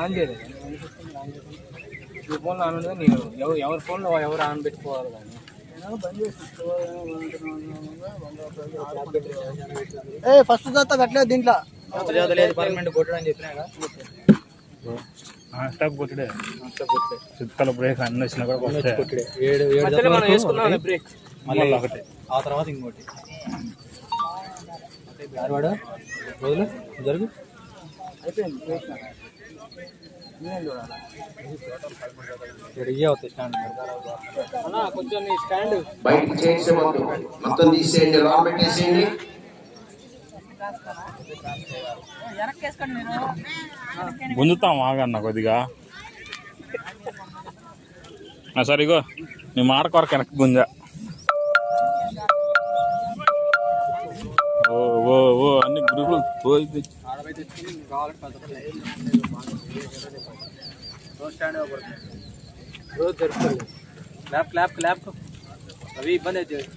On చేయలేదు. ఈ ఫోన్లో ఆన్ ఉండదు నేను ఎవరు ఎవరి ఫోన్లో ఎవరు ఆన్ పెట్టుకోవాలి కానీ ఏ ఫస్ట్ దాతా పెట్టలేదు దీంట్లో. లేదు పర్మనెంట్ కొట్టడం చెప్పినాగా స్టాక్ కొట్టుడే. చుక్కల బ్రేక్ అన్ని వచ్చినా కూడా వస్తాయి ఏడు ఏడు మనం వేసుకున్నాం బ్రేక్ మళ్ళీ ఒకటి. ఆ తర్వాత ఇంకోటి. యారవాడు రోజులు జరుగు ఇక్కడ ఇయ్యే అవుతాయి స్టాండ్ అన్న కొంచెం నీ స్టాండ్ బయటికి చేసేవద్దు మొత్తం తీసేయండి లోపల పెట్టేసేయండి గుంజుతాం ఆగన్న కొద్దిగా సరిగో నీ మాట కొరకు వెనక్కి గుంజ. ఓ ఓ ఓ అన్ని గ్రూపులు పోయి ఆడపై కావాలంటే పెద్ద రోజు స్టాండ్ ఇవ్వబడుతుంది రోజు జరుపుతుంది క్లాప్ క్లాప్ క్లాప్ అవి ఇబ్బంది అవుతుంది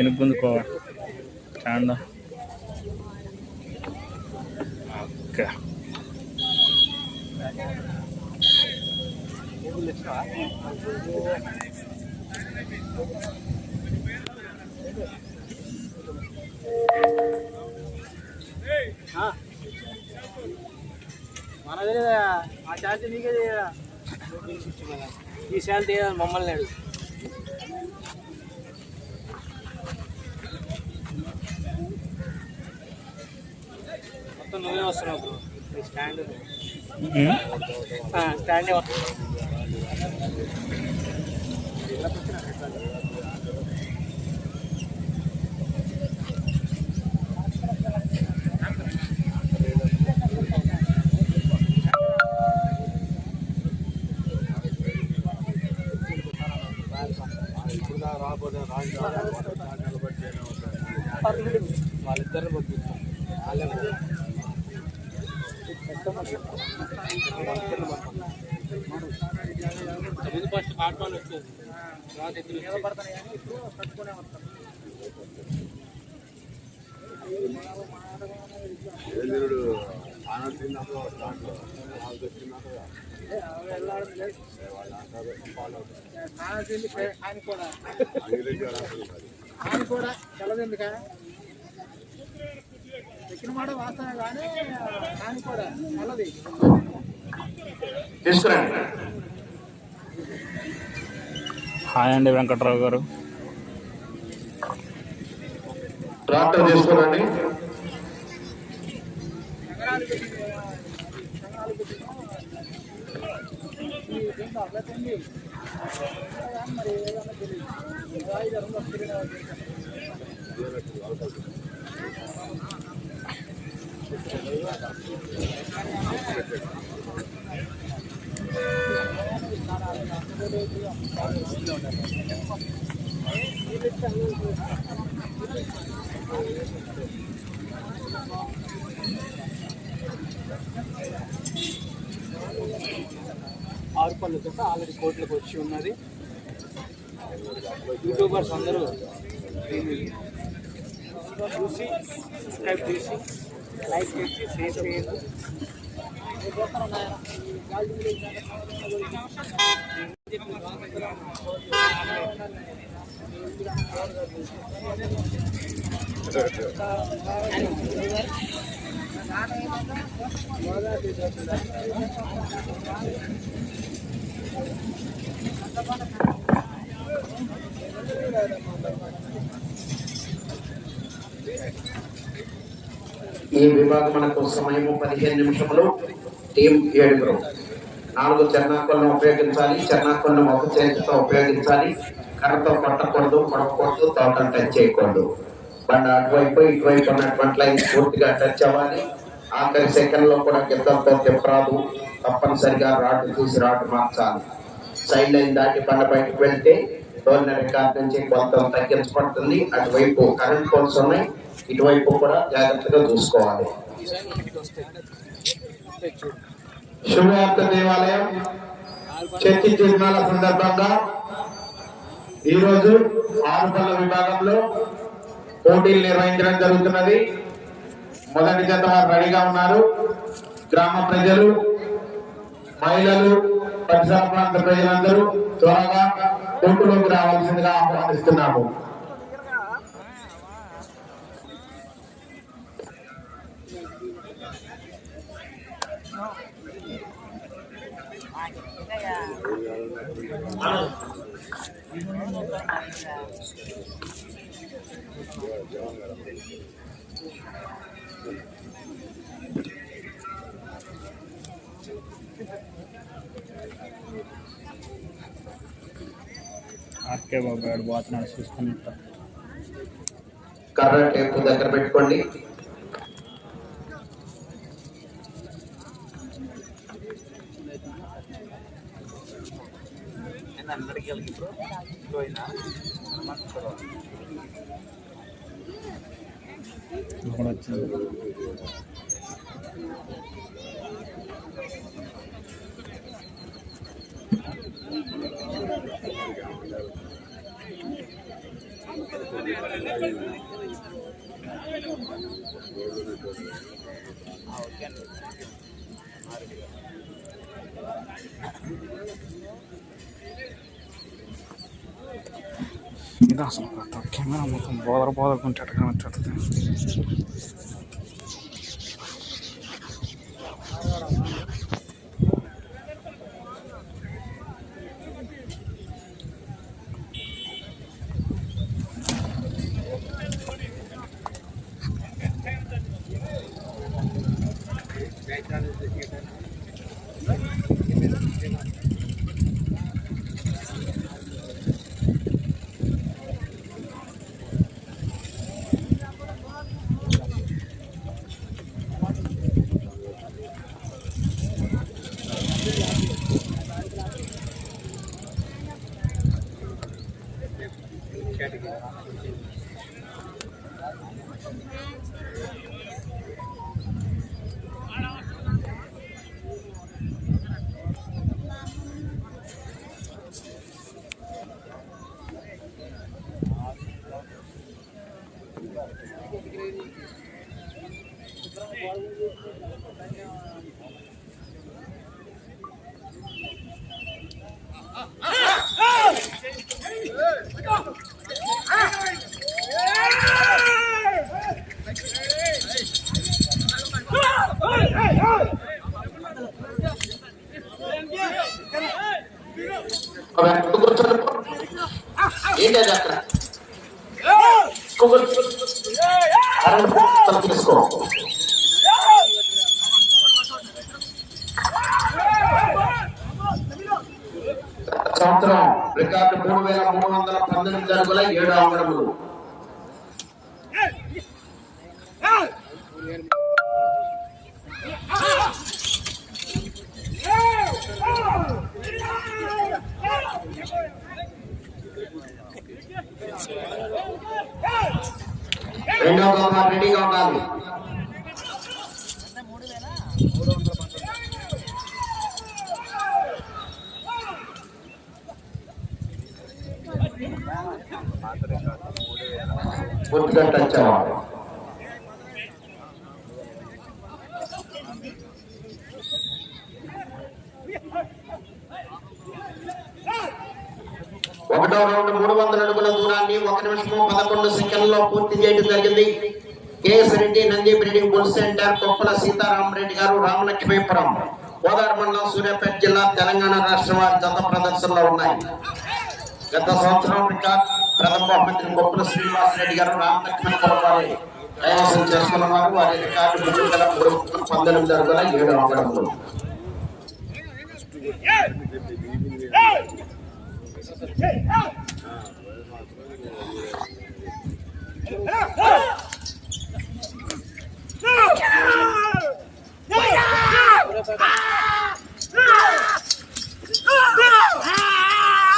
కొద్దిగా వెనక్కి గుంజుకోవా ఓకే. మనదే ఆ ఛార్జ్ నీకే చేయరా ఈ శాంతి మమ్మల్ని అడుగు. మొత్తం నువ్వే వస్తున్నావు బ్రో. స్టాండ్ స్టాండే వాళ్ళిద్దరిని పంపిస్తాం. వాళ్ళే ముందు ఫస్ట్ కార్టూన్ వచ్చేది తర్వాత ఎత్తులు పడతాను కానీ ఇప్పుడు కట్టుకునే వస్తాను ఆయన కూడా ఆయన కూడా తెల్లదెందుక ఎక్కిన మాట వాస్తవమే కానీ ఆయన కూడా తెల్లది తీసుకురండి. హాయ్ అండి వెంకట్రావు గారు. ట్రాక్టర్ తీసుకురండి. ఆరు పళ్ళు తప్ప ఆల్రెడీ కోట్లకు వచ్చి ఉన్నది. యూట్యూబర్స్ అందరూ దీన్ని చూసి సబ్స్క్రైబ్ చేసి లైక్ చేసి షేర్ చేయండి Thank you. ఈ విభాగమునకు సమయము పదిహేను నిమిషములు. టీం ఏడుగురు. నాలుగు చర్నాకులను ఉపయోగించాలి. చర్నాకులను ఒక చేతితో ఉపయోగించాలి. కర్రతో కొట్టకూడదు కొడకూడదు తోటలు టచ్ చేయకూడదు. బండ అటువైపు ఇటువైపు ఉన్నటువంటి లైన్ పూర్తిగా టచ్ అవ్వాలి. ఆఖరి సెకండ్లో కూడా గిద్దంతో తిప్పరాదు. తప్పనిసరిగా రాడ్ చూసి రాడ్ మార్చాలి. సైడ్ లైన్ దాటి బండ బయటకు వెళ్తే డోర్న రికార్డ్ నుంచి కొంత తగ్గించబడుతుంది. అటువైపు కరెంట్ పోల్స్ ఉన్నాయి. ఇటువైపు కూడా జాగ్రత్తగా చూసుకోవాలి. ఈ దేవాలయం చర్చి తిరునాల సందర్భంగా ఈరోజు ఆరుపల్ల విభాగంలో పోటీలు నిర్వహించడం జరుగుతున్నది. మొదటి జత వారు రెడీగా ఉన్నారు. గ్రామ ప్రజలు మహిళలు పరిసర ప్రాంత ప్రజలందరూ త్వరగా కోర్టులోకి రావాల్సిందిగా ఆహ్వానిస్తున్నాము. ಆಕೆ ಬೇಡ ಬಾತ್ ನಾನು ಸುಸ್ತಾನಿತ್ತ ಕರೆಕ್ಟ್ ಟೈಪ್ ದಾಗ ಬಿಟ್ಕೊಳ್ಳಿ దగ్గర పెట్టుకోండి ఇక్కడ వచ్చింది ఇది అసలు కెమెరా మొత్తం బోదర బోదరకుంటాడు కనొచ్చేస్తుంది రికార్డు మూడు వేల మూడు వందల పంతొమ్మిది అడుగుల ఏడు అంగడములు రెండవ గోపాల్ రెడీగా ఉండాలి పూర్తిగా టచ్ ఒకటో రౌండ్ మూడు వందల అడుగుల దూరాన్ని ఒక నిమిషము పదకొండు సెకండ్లో పూర్తి చేయడం జరిగింది. KS Reddy Nandi breeding bull centre Koppala Sitaram Reddy గారు రామలక్ష్మీపురం గోదావరి మండలం సూర్యాపేట జిల్లా తెలంగాణ రాష్ట్రం వారి జత ప్రదర్శనలో ఉన్నాయి. గత సంవత్సరం రికార్డు ప్రథమ బహుమతిని గొప్పల శ్రీనివాసరెడ్డి గారు రామలక్ష్మణ వారి కైవసం చేసుకున్న వారు వారి రికార్డు మూడు వేల మూడు వందల పంతొమ్మిది అడుగుల ఏడు అంగడములు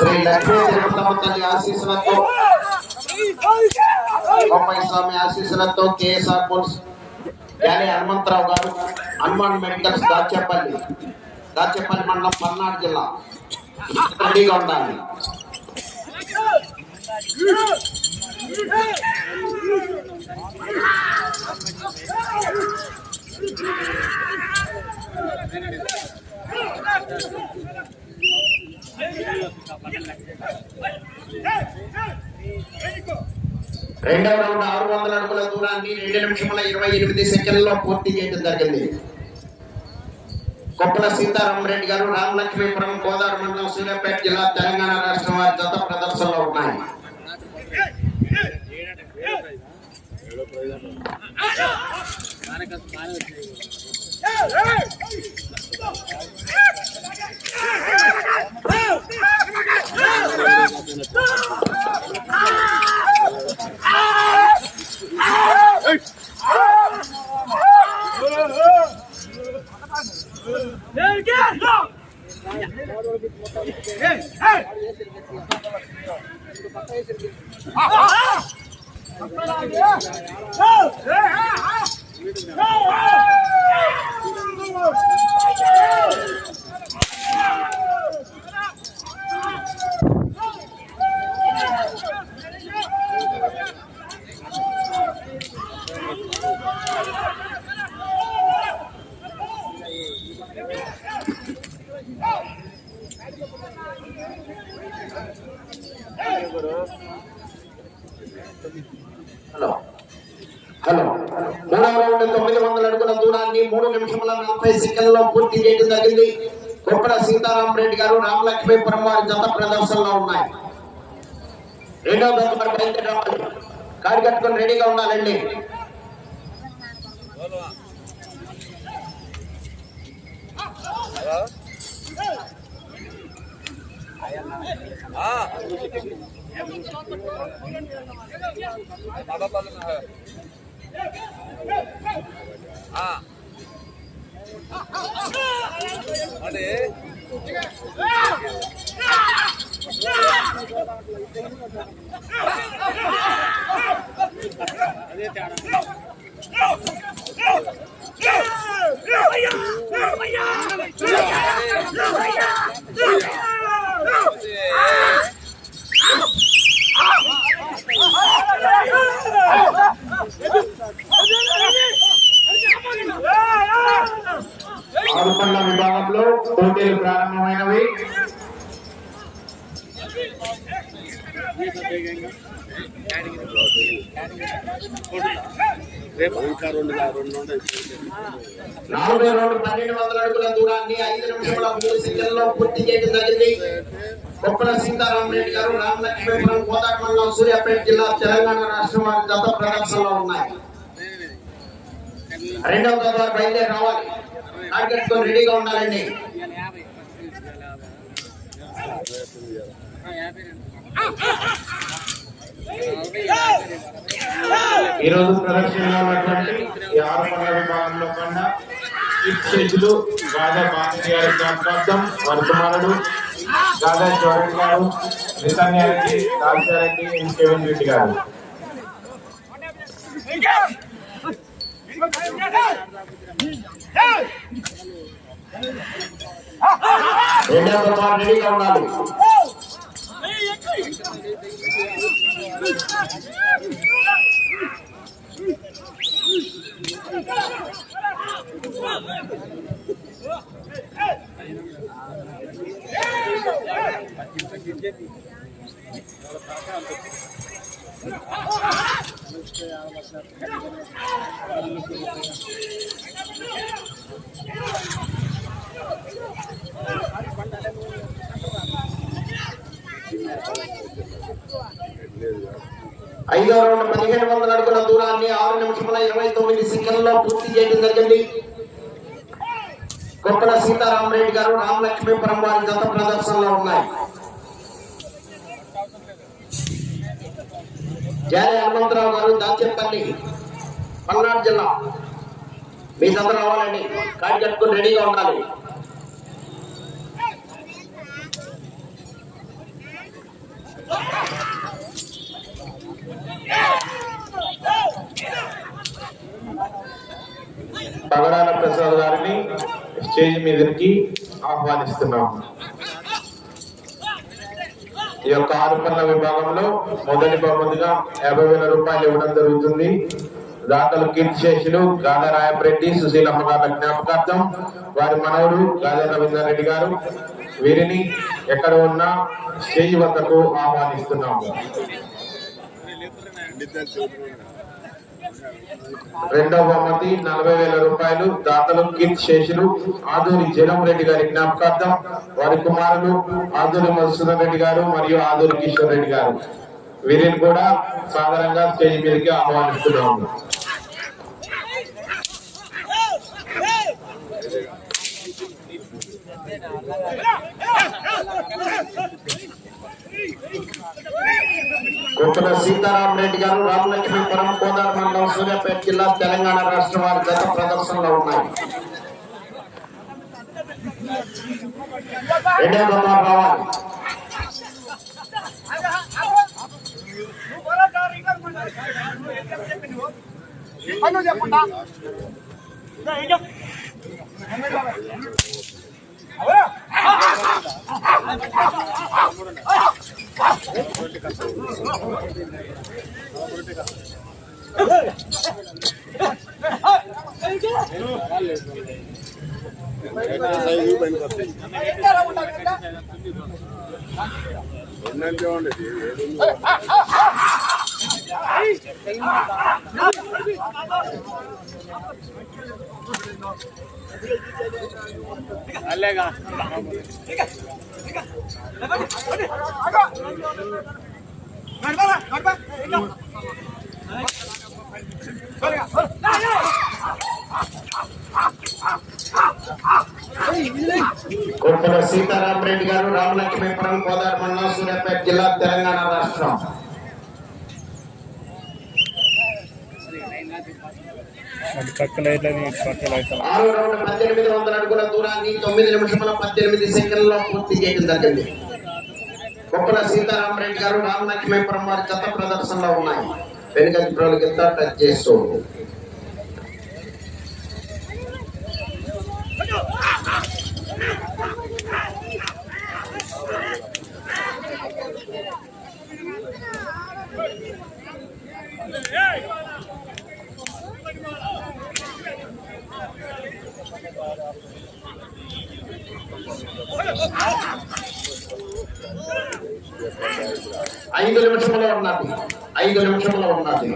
శ్రీ లక్ష్మీ తిరుపతమ్మ తల్లి ఆశీస్సులతో బొమ్మాయి స్వామి ఆశీస్సులతో కేఎస్ఆర్ కోర్స్ యాలి హనుమంతరావు గారు హనుమాన్ మెడికల్స్ దాచేపల్లి దాచేపల్లి మండలం పల్నాడు జిల్లా రెడీగా ఉండాలి రెండవ రౌండ్ ఆరు వందల అడుగుల దూరాన్ని రెండు నిమిషముల ఇరవై ఎనిమిది సెకండ్లలో పూర్తి చేయడం జరిగింది కొప్పల సీతారామరెడ్డి గారు రామలక్ష్మీపురం గోదావరి మండలం సూర్యాపేట జిల్లా తెలంగాణ రాష్ట్రం వారి జత ప్రదర్శనలో ఉన్నాయి హలో హలో మూడవ రౌండ్ తొమ్మిది వందల అడుగుల దూరాన్ని మూడు నిమిషముల నలభై పూర్తి చేయడం జరిగింది కొప్పల సీతారామరెడ్డి గారు రామలక్ష్మీపురం వారి జత ప్రదర్శనలో ఉన్నాయి. రెండవ దశ మరి బయలుదేరి కాడి కట్టుకొని రెడీగా ఉండాలండి. ఆ. அதே தியாகம் ఆరుపల్ల విభాగంలో పోటీలు ప్రారంభమైనవి. నాలుగు రెండు పన్నెండు వందల అడుగుల దూరాన్ని ఐదు నిమిషముల మూడు సెకండ్లో పూర్తి చేయడం జరిగింది. కొప్పల సీతారామరెడ్డి గారు రామలక్ష్మీపురం కోదాడ మండలం సూర్యాపేట జిల్లా తెలంగాణ రాష్ట్రం వారి జత ప్రదర్శనలో ఉన్నాయి. రెండవ దశ బయలుదేరి రావాలి. టార్గెట్ రెడీగా ఉండాలండి. ఈరోజు రోజు ప్రదర్శనలో ఉన్నటువంటి ఈ ఆరుపల్ల విభాగంలో కన్నా చీఫ్ చేతులు గాదా భారతి గారి జ్ఞాపకార్థం వారి కుమారుడు గాదా చౌదరి గారు. నితన్యారెడ్డి రాజారెడ్డి ఇంకేవన్ రెడ్డి గారు రెండవ దశ వారు రెడీగా ఉండాలి Thank ఐదో రౌండ్ పదిహేను వందల అడుగుల దూరాన్ని ఆరు నిమిషముల ఇరవై తొమ్మిది సెకండ్లో పూర్తి చేయడం జరిగింది. కొప్పల సీతారామరెడ్డి గారు రామలక్ష్మీపురం వారి జత ప్రదర్శనలో ఉన్నాయి. జాలి హనుమంతరావు గారు దాచేపల్లి పల్నాడు జిల్లా. మీ జత రావాలండి. కాడి కట్టుకుని రెడీగా ఉండాలి. పగడాల ప్రసాద్ గారిని స్టేజ్ మీదకి ఆహ్వానిస్తున్నాం. ఈ యొక్క ఆరుపల్ల విభాగంలో మొదటి బహుమతిగా యాభై వేల రూపాయలు ఇవ్వడం జరుగుతుంది దాతలు కీర్తిశేషులు గాదా రాయపరెడ్డి సుశీలమ్మ గారి జ్ఞాపకార్థం వారి మనవడు గాధ రవీంద్రారెడ్డి గారు వీరిని ఎక్కడ ఉన్నా స్టేజ్ వద్దకు ఆహ్వానిస్తున్నాము రెండవ బహుమతి నలభై వేల రూపాయలు దాతలు కిత్ శేషులు ఆదూరి జనం రెడ్డి గారి జ్ఞాపకార్థం వారి కుమారులు ఆదూరి మధుసూదన్ రెడ్డి గారు మరియు ఆదూరి కిషోర్ రెడ్డి గారు. వీరిని కూడా సాధారణంగా స్టేజ్ మీదకి ఆహ్వానిస్తున్నాము. కుక్కల సీతారాం రెడ్డి గారు రామలక్ష్మీపురం కోదాడ మండలం సూర్యాపేట జిల్లా తెలంగాణ రాష్ట్ర వారి జత ప్రదర్శనలో ఉన్నాయి. రెండో బొమ్మ రావాలి చూడండి కుక్కల సీతారాం రెడ్డి గారు రామలక్ష్మీపురం కోదాడ మండలం సూర్యాపేట జిల్లా తెలంగాణ రాష్ట్రం అది పక్కన పక్కన ఆరు రౌండ్ పద్దెనిమిది వందల అడుగుల దూరాన్ని తొమ్మిది నిమిషముల పద్దెనిమిది సెకండ్లలో పూర్తి చేయడం జరిగింది కుప్పల సీతారామరెడ్డి గారు రామలక్ష్మీపురం వారి చెత్త ప్రదర్శనలో ఉన్నాయి వెనుక చిత్రాలకి టచ్ చేస్తూ ఐదు నిమిషంలో ఉన్నది. ఐదు నిమిషంలో ఉన్నది.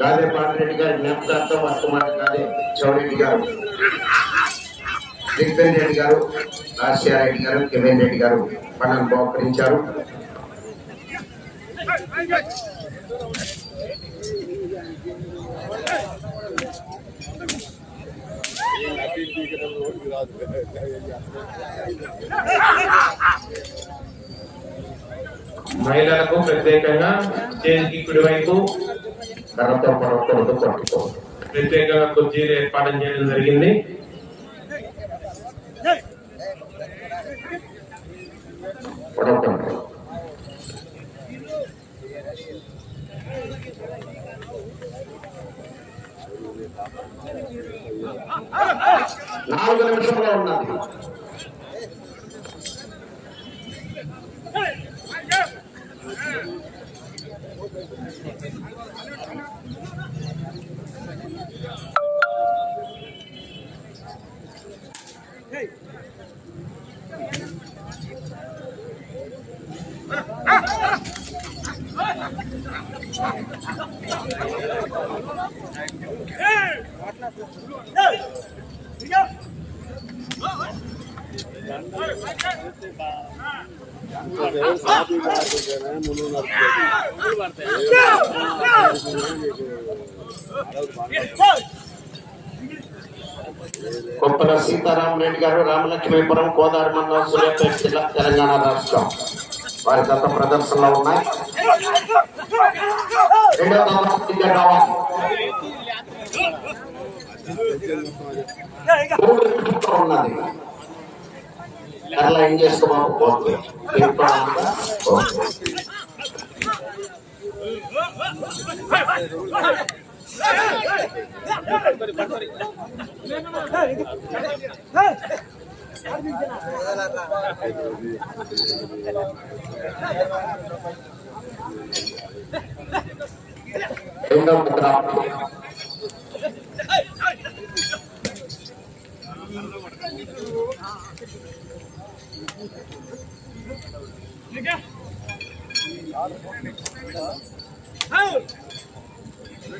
గాదే పాటిరెడ్డి గారి జ్ఞాపకార్థం వర్తమానం గాదే చౌరెడ్డి గారు దిగ్బెన్ రెడ్డి గారు రాజశేఖర రెడ్డి గారు కిరణ్ రెడ్డి గారు పనులు బహుకరించారు. మహిళలకు ప్రత్యేకంగా చేతికి కుడివైపు కర్రతో పొడవకూడదు కొట్టుకో ప్రత్యేకంగా కుర్చీలు ఏర్పాటు చేయడం జరిగింది. పొడవకూడదు నాలుగు నిమిషంలో ఉన్నది కొప్పల సీతారాం రెడ్డి గారు రామలక్ష్మీపురం కోదారి మండలం సూర్యాపేట జిల్లా తెలంగాణ రాష్ట్రం. వారి గత ప్రదర్శనలో ఉన్నాయి. రెండవ ఉన్నది. అట్లా ఏం చేసుకోవాలి రెండో Out!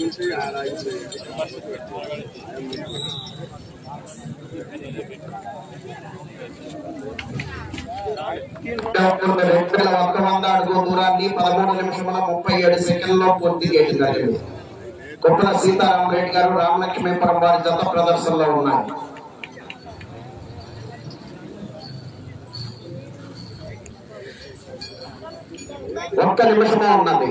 రెండు వేల ఒక్క వంద అడుగు దూరాన్ని పదమూడు నిమిషముల ముప్పై ఏడు సెకండ్లో పూర్తి చేయడం జరిగింది కొప్పల సీతారాం రెడ్డి గారు రామలక్ష్మీపురం వారి జత ప్రదర్శనలో ఉన్నాయి ఒక్క నిమిషమే ఉన్నది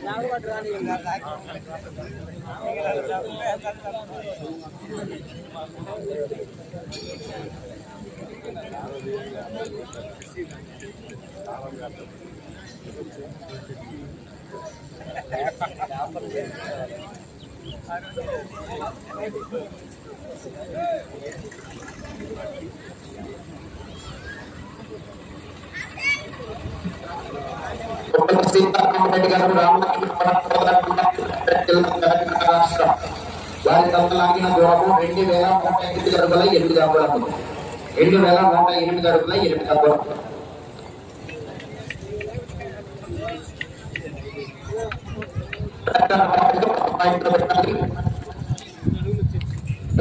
కొప్పల సీతారామరెడ్డి గారు రామలక్ష్మీపురం జిల్లా తెలంగాణ రాష్ట్రం వారి తప్పలాగిన దూరము రెండు వేల నూట ఎనిమిది అడుగుల ఎనిమిది అడుగులకు రెండు వేల నూట ఎనిమిది అడుగుల ఎనిమిది అడుగులకు పాయింట్లు పెట్టాలి